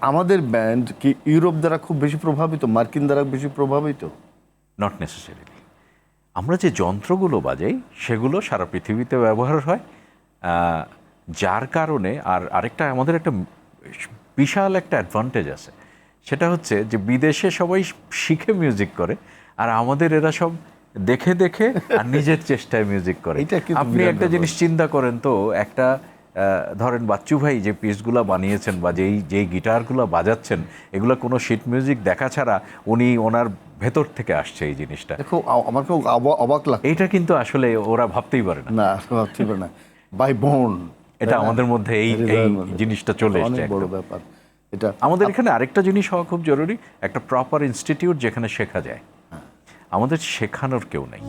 আমাদের ব্যান্ড কি ইউরোপ দ্বারা খুব বেশি প্রভাবিত মার্কিন দ্বারা বেশি প্রভাবিত? নট নেসেসারিলি আমরা যে যন্ত্রগুলো বাজাই সেগুলো সারা পৃথিবীতে ব্যবহার হয় যার কারণে আর আরেকটা আমাদের একটা বিশাল একটা অ্যাডভান্টেজ আছে। সেটা হচ্ছে যে বিদেশে সবাই শিখে মিউজিক করে আর আমাদের এরা সব দেখে দেখে আর নিজের চেষ্টায় মিউজিক করে। আপনি একটা জিনিস চিন্তা করেন তো একটা ধরেন বাচ্চু ভাই যে পিসগুলো বানিয়েছেন বা যেই যেই গিটারগুলো বাজাচ্ছেন এগুলো কোনো শিট মিউজিক দেখা ছাড়া উনি ওনার ভেতর থেকে আসছে এই জিনিসটা। দেখো আমার খুব অবাক লাগে এইটা কিন্তু আসলে ওরা ভাবতেই পারে না। না ঠিক না। বাই বোন এটা আমাদের মধ্যে এই এই জিনিসটা চলে এসছে অনেক বড় ব্যাপার। এটা আমাদের এখানে আরেকটা জিনিস হওয়া খুব জরুরি একটা প্রপার ইনস্টিটিউট যেখানে শেখা যায়। আমাদের শেখানোর কেউ নেই।